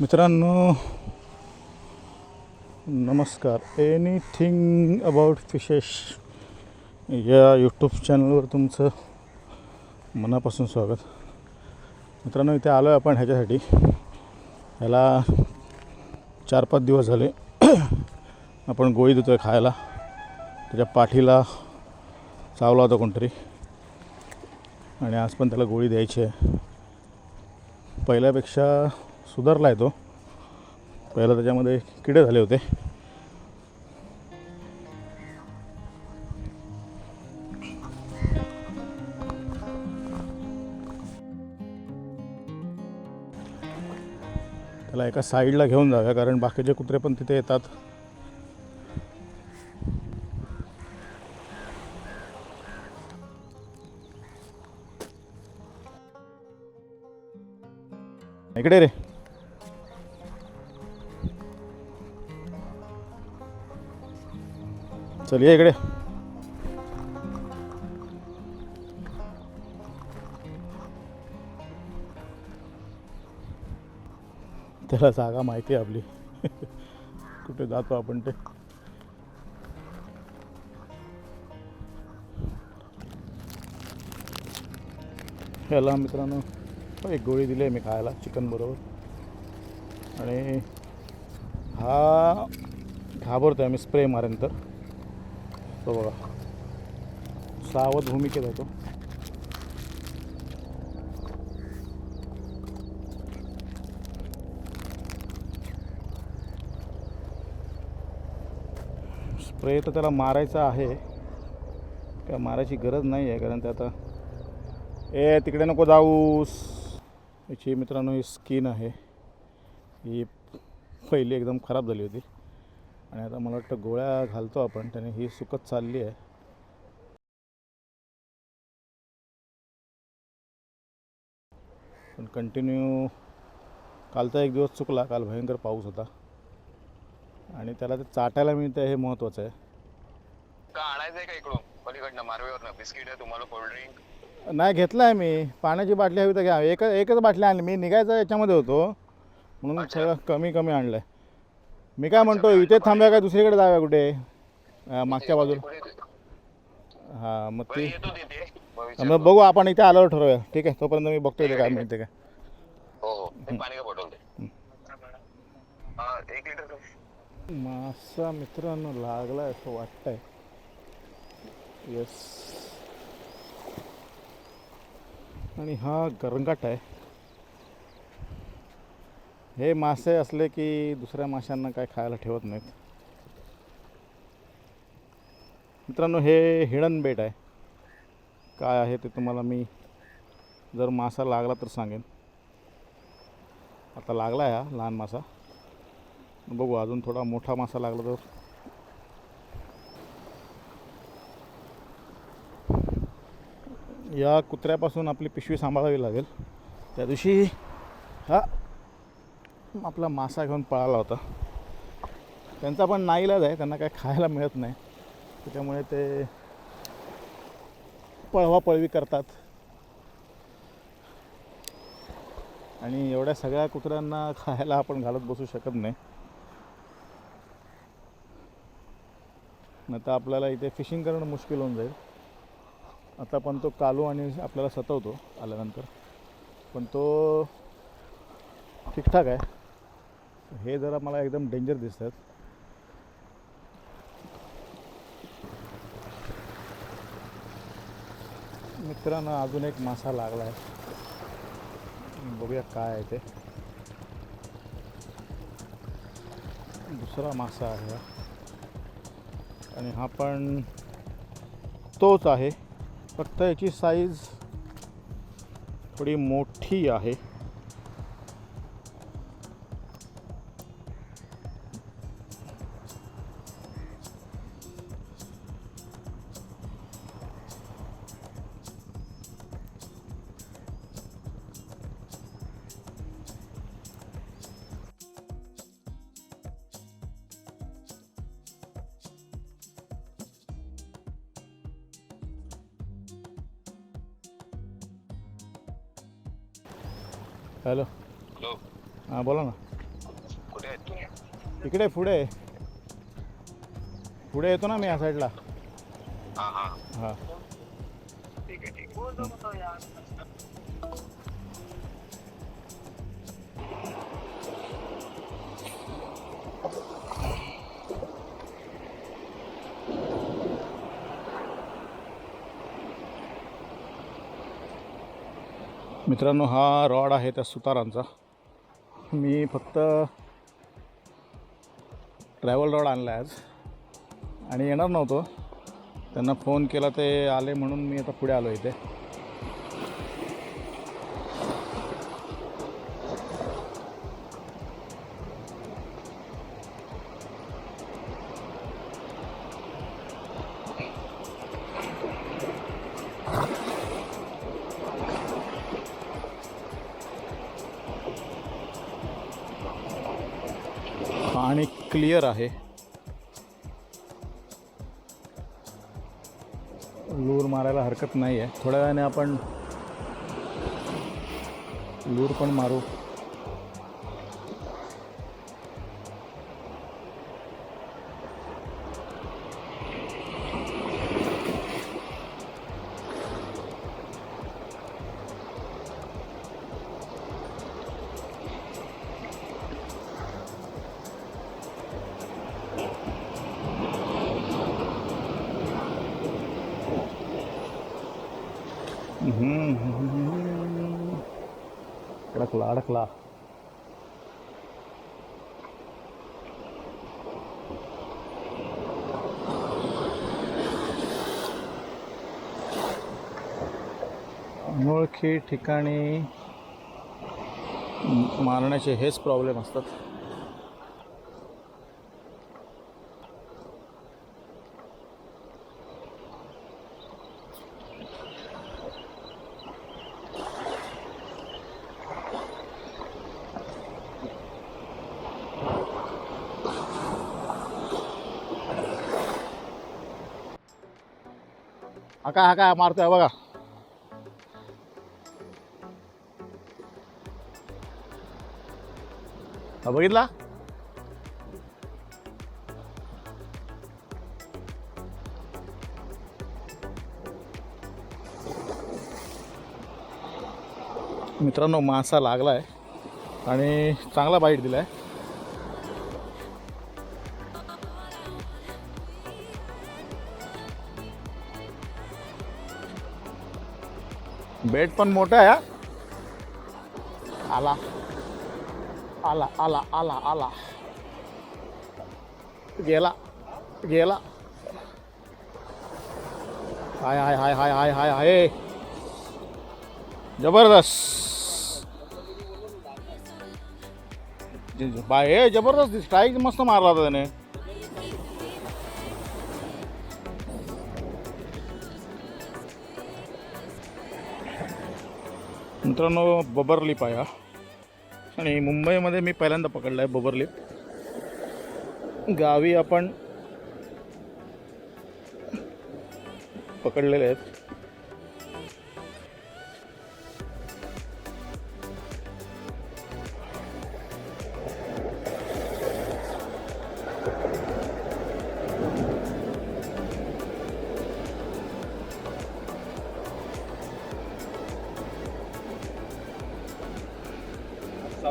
मित्रांनो नमस्कार. Anything about fishes या यूट्यूब चॅनलवर तुमचं मनापासून स्वागत. मित्रांनो इथे आलो आहे आपण ह्याच्यासाठी. ह्याला चार पाच दिवस झाले आपण गोळी देतो आहे खायला. त्याच्या पाठीला चावला होता कोणतरी. आणि आज पण त्याला गोळी द्यायची आहे. पहिल्यापेक्षा सुधारला आहे तो. पहिला त्याच्यामध्ये किडे झाले होते. त्याला एका साईडला घेऊन जाऊया कारण बाकीचे कुत्रे पण तिथे येतात. इकडे रे. चल ये इकडे. त्याला जागा माहिती आहे आपली. कुठे जातो आपण ते. ह्याला मित्रांनो हो, एक गोळी दिली आहे मी खायला चिकन बरोबर. आणि हा घाबरतो आहे मी स्प्रे मारेन तर. तो बघा. सावध भूमिकेत होतो स्प्रे तर त्याला मारायचा आहे. काय मारायची गरज नाही आहे कारण ते आता ए तिकडे नको जाऊस याची मित्रांनो ही स्किन आहे. ही पहिली एकदम खराब झाली होती. आणि आता मला वाटतं गोळ्या घालतो आपण त्याने ही सुकत चालली आहे. पण कंटिन्यू कालचा एक दिवस चुकला काल भयंकर पाऊस होता. आणि त्याला ते चाटायला मिळतं हे महत्त्वाचं आहे. का आणायचंय का इकडून? पलीकडनं मारवेवरनं? बिस्किट आहे तुम्हाला कोल्ड्रिंक नाही घेतलं आहे मी. पाण्याची बाटली हवी तर घ्या एक एकच बाटली आणली. मी निघायचं याच्यामध्ये होतो. म्हणून. सगळं कमी कमी आणलं आहे मी काय म्हणतो इथे थांबूया का दुसरीकडे जाऊया कुठे? अं, मागच्या बाजूला. हां मग ती येतो तिथे. मग बघू आपण इथे आल्यावर ठरवूया. ठीक आहे तोपर्यंत मी बघतो इथे काय मिळते काय. हो हो एक पाणी का बॉटल दे? हा, एक लिटर का? मासा मित्रांनो लागला असं वाटतंय. येस आणि हा गरंगाट आहे. हे मासे असले की दुसऱ्या माशांना काय खायला ठेवत नाहीत. मित्रांनो हे हिडन बेट आहे. काय आहे ते तुम्हाला मी जर मासा लागला तर सांगेन. आता लागला आहे हा लहान मासा. बघू अजून थोडा मोठा मासा लागला तर. या कुत्र्यापासून आपली पिशवी सांभाळावी लागेल. त्या दिवशी हा आपला मासा घेऊन पळाला होता. त्यांचा पण नाईलाज आहे त्यांना काय खायला मिळत नाही. त्याच्यामुळे ते पळवा पळवी करतात. आणि एवढ्या सगळ्या कुत्र्यांना खायला आपण घालत बसू शकत नाही. नाही तर आपल्याला इथे फिशिंग करणं मुश्किल होऊन जाईल. आता पण तो कालू आणि आपल्याला सतवतो आल्यानंतर. पण तो ठीकठाक आहे. हे जरा मला एकदम डेंजर दिसतात. मित्रांनो अजून एक मासा लागला आहे बघूया काय आहे ते. दुसरा मासा आहे आणि हा पण तोच आहे. फक्त याची साईज थोडी मोठी आहे. हॅलो. हॅलो. हां बोला ना. कुठे आहेत तुम्ही? इकडे पुढे. पुढे येतो ना मी या साईडला. हा हा. हां. ठीक आहे ठीक आहे. मित्रांनो हा रॉड आहे त्या सुतारांचा. मी फक्त ट्रॅव्हल रॉड आणला आहे आज. आणि येणार नव्हतो. त्यांना फोन केला ते आले म्हणून मी आता पुढे आलो इथे. क्लिअर आहे. लूर मारायला हरकत नाही आहे थोड्या वेळाने आपण लूर पण मारू. अनोळखी ठिकाणी मारण्याचे हेच प्रॉब्लेम असतात. हा काय हा काय मारतोय बघा. हा बघितला? मित्रांनो मासा लागला आहे आणि चांगला बाईट दिला आहे बेट पण मोठा आहे आला. आला आला आला आला गेला गेला हाय हाय हाय हाय हाय हाय हाय जबरदस्त जे- जे- बाय हे जबरदस्त स्ट्राईक मस्त मारला होता त्याने मित्रांनो बबर लिप आहे हा आणि मुंबईमध्ये मी पहिल्यांदा पकडला आहे बोबरली गावी आपण पकडलेले आहेत.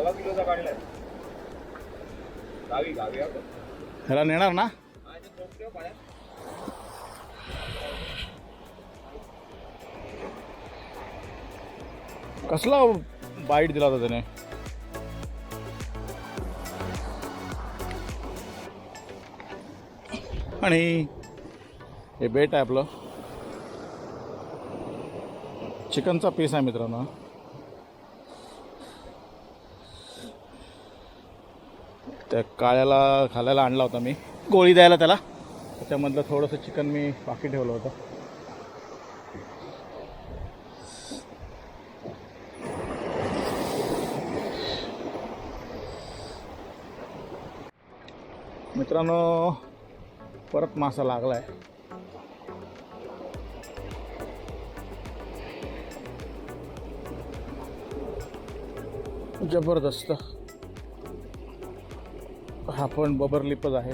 सव्वा किलोचा काढलाय. गावी गावी आपण ह्याला नेणार ना? कसला बाईट दिला होता त्याने? आणि हे बेट आहे आपलं. चिकनचा पीस आहे मित्रांनो. त्या काळ्याला खायला आणला होता मी. गोळी द्यायला त्याला. त्याच्यामधलं थोडंसं चिकन मी बाकी ठेवलं होतं. मित्रांनो परत मासा लागला आहे जबरदस्त. हा पण बबरलिपच आहे.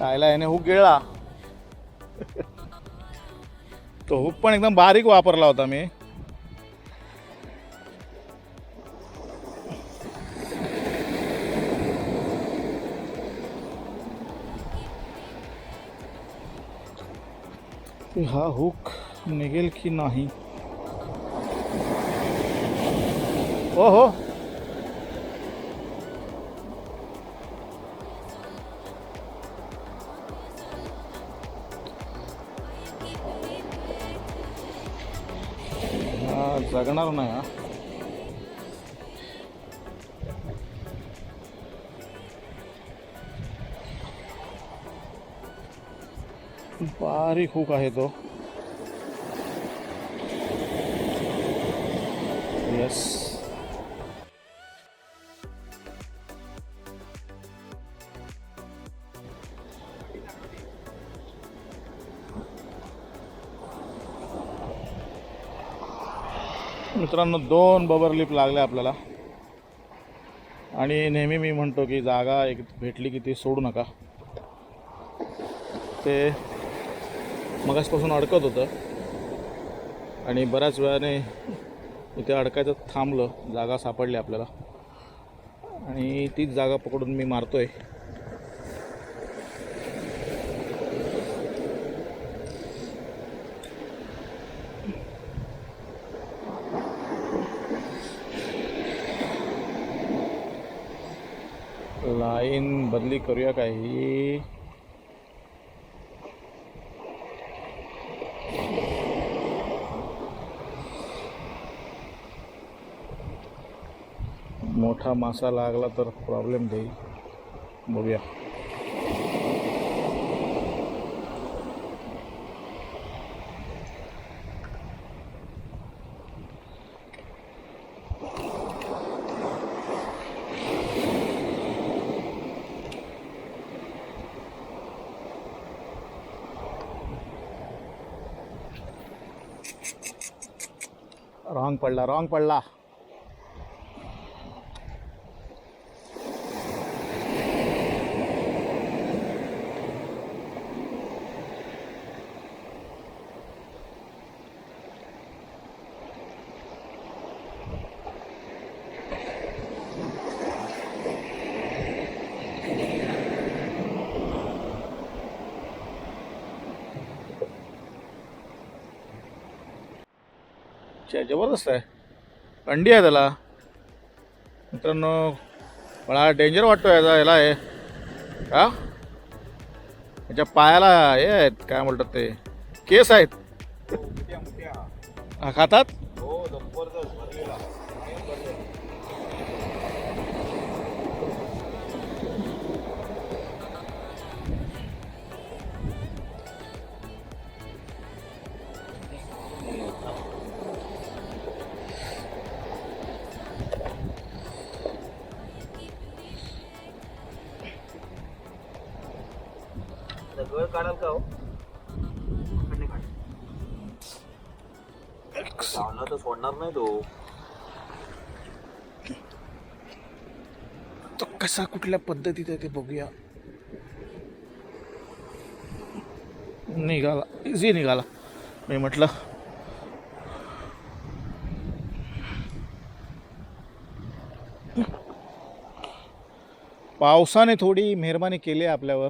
आयला याने हुक गिळला. तो हुक पण एकदम बारीक वापरला होता मी. हा हुक निघेल की नाही? हो हो जगणार नाही हा. बारीक हुक आहे तो. येस मित्रांनो दोन बबर लिप लागले आपल्याला. आणि नेहमी मी म्हणतो की जागा एक भेटली की ती सोडू नका. ते मगासपासून अडकत होतं. आणि बऱ्याच वेळाने इथे अडकायचं थांबलं. जागा सापडली आपल्याला. आणि तीच जागा पकडून मी मारतो आहे लाईन बदली करूया काय ही मोठा मासा लागला तर प्रॉब्लेम देईल. बघूया. राँग पडला राँग पडला. च्या जबरदस्त आहे. अंडी आहे त्याला. मित्रांनो मला डेंजर वाटतो याचा याला आहे. का याच्या पायाला हे आहेत काय बोलतात ते? केस आहेत. हा खातात? गळ काढाल का हो? तर सोडणार नाही तो. तो कसा कुठल्या पद्धतीत आहे ते बघूया. निघाला. इझी निघाला. मी म्हटलं पावसाने थोडी मेहरबानी केली आहे आपल्यावर.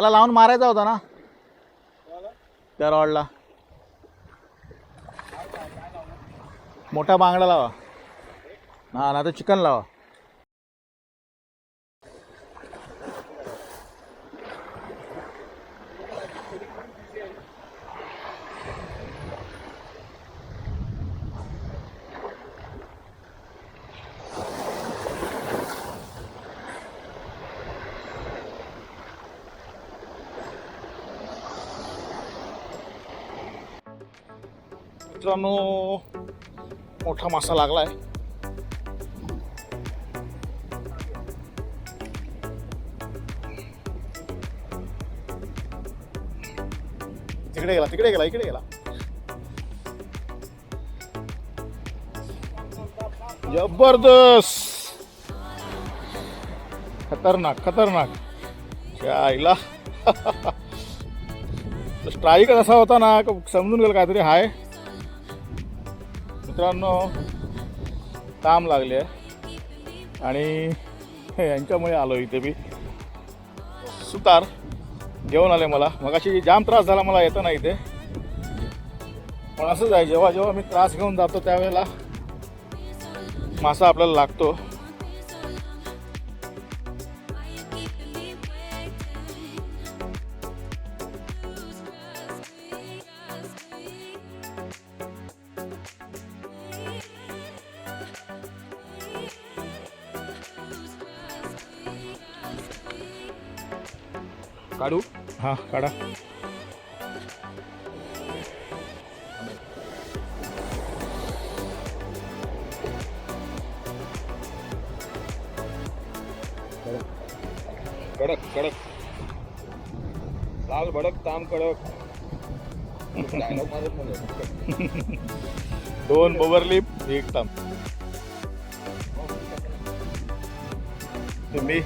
त्याला लावून मारायचा होता ना. त्या रॉडला. मोठा बांगडा लावा. हा ना तर चिकन लावा. मित्रांनो मोठा मासा लागलाय. तिकडे गेला तिकडे गेला इकडे गेला. जबरदस्त. खतरनाक खतरनाक. आईला स्ट्राईक असा होता ना समजून गेलं काहीतरी हाय. मित्रांनो काम लागले आहे. आणि हे यांच्यामुळे आलो इथे मी. सुतार घेऊन आले मला. मगाशी जाम त्रास झाला मला येतं इथे. पण असंच आहे जेव्हा जेव्हा मी त्रास घेऊन जातो त्यावेळेला मासा आपल्याला लागतो. काढू? हां काढा. कडक कडक. लाल भडक ताम कडक. दोन बोबरली एक ताम. तुम्ही?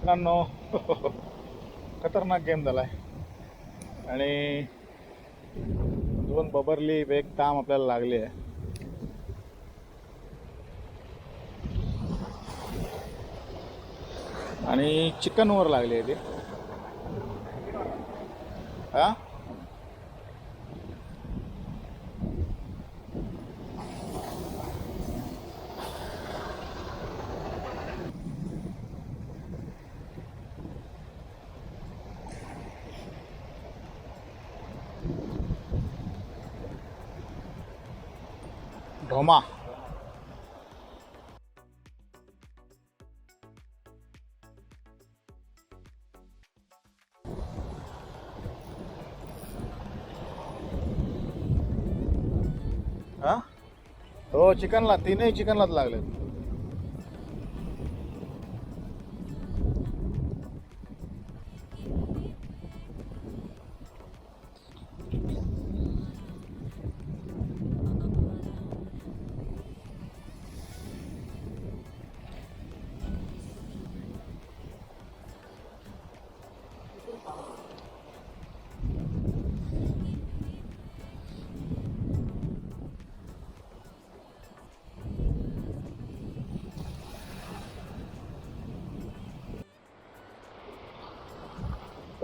मित्रांनो खतरनाक गेम झाला आहे आणि दोन बबरली एक ताम आपल्याला लागली आहे. आणि चिकनवर लागली आहे ती. हा? ढोमा हा? हो चिकनला तीनही चिकनलाच लागले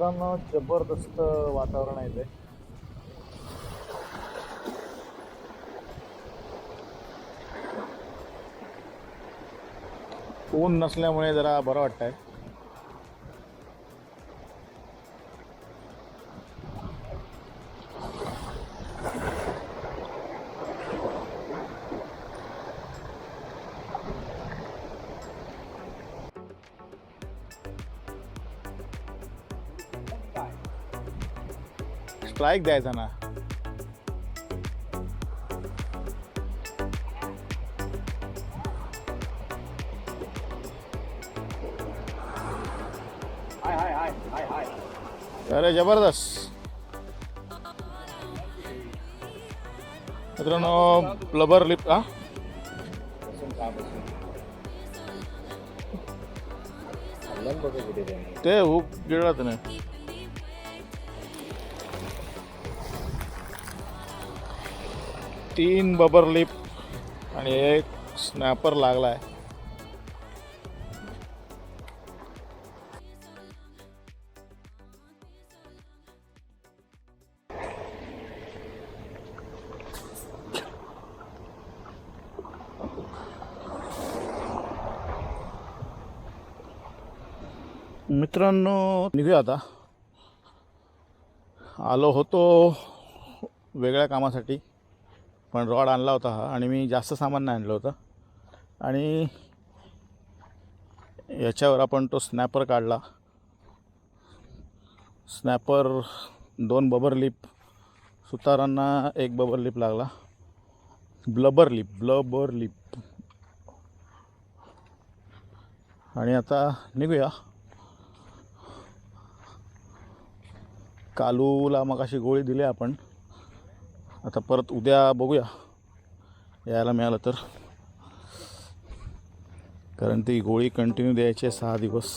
मित्रांनो जबरदस्त वातावरण आहे ते ऊन नसल्यामुळे जरा बरं वाटतंय. स्ट्राईक द्यायचा ना. अरे जबरदस्त. मित्रांनो प्लबर लिप हा? ते. ते हुक गिळत नाही तीन बबर लिप आणि एक स्नॅपर लागला आहे मित्रांनो निघूया आता. आलो होतो वेगळ्या कामासाठी. पण रॉड आणला होता हा आणि मी जास्त सामान नाही आणलं होतं. आणि याच्यावर आपण तो स्नॅपर काढला. स्नॅपर दोन बबर लिप सुतारांना एक बबर लिप लागला. Blubber lip blubber lip. आणि आता निघूया. कालूला मग अशी गोळी दिली आपण. आता परत उद्या बघूया. यायला मिळालं तर. कारण ती गोळी कंटिन्यू द्यायची आहे सहा दिवस.